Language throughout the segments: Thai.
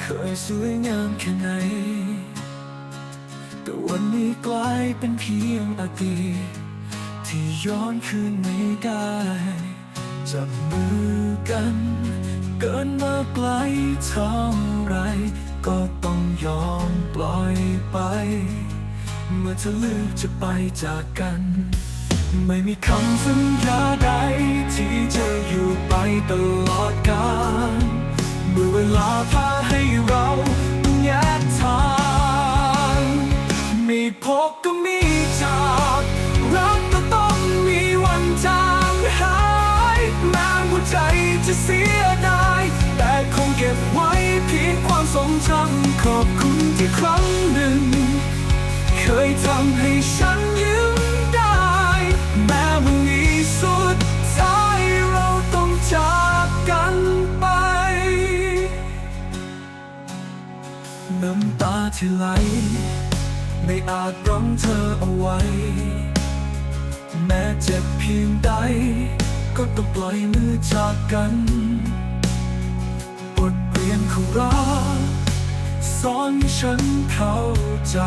เคยสวยงามแค่ไหน แต่วันนี้กลายเป็นเพียงอดีตที่ย้อนคืนไม่ได้ จับมือกัน เกินมาไกลเท่าไร ก็ต้องยอมปล่อยไป เมื่อเธอเลือกจะไปจากกัน ไม่มีคำสัญญาใดที่จะอยู่ไปตลอดกาลเมื่อเวลาพาให้เราแยกทาง มีพบก็มีจาก รักก็ต้องมีวันจางหายแม้หัวใจจะเสียดาย แต่คงเก็บไว้เพียงความทรงจำขอบคุณที่ครั้งหนึ่ง เคยทำให้ฉัน น้ำตาที่ไหล ไม่อาจรั้งเธอเอาไว้ แม้เจ็บเพียงใด ก็ต้องปล่อยมือจากกันบทเรียนของรักสอนให้ฉันเข้าใจ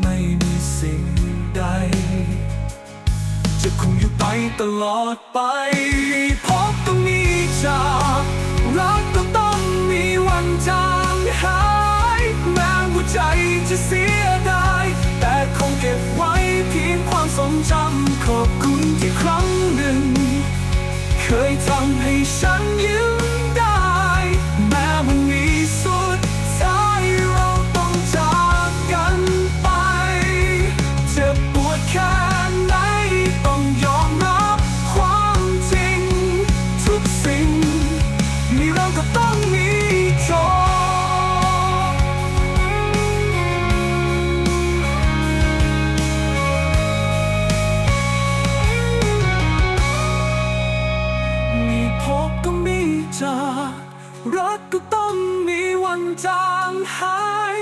ไม่มีสิ่งใด จะคงอยู่ไปตลอดไปพอ ฉันยิ้มได้ แม้วันนี้สุดท้ายเราต้องจากกันไปจะปวดแค่ไหนต้องยอมรับความจริง ทุกสิ่ง ต้องมีวันจางหาย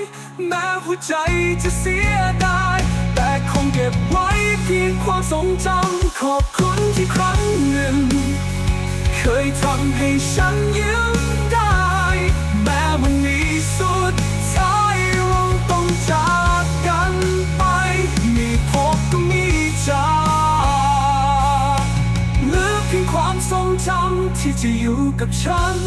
แม้หัวใจจะเสียดาย แต่คงเก็บไว้เพียงความทรงจำขอบคุณที่ครั้งหนึ่ง เคยทำให้ฉันยิ้มได้ แม้วันนี้สุดท้ายเราต้องจากกันไป มีพบก็มีจากเหลือเพียงความทรงจำที่จะอยู่กับฉัน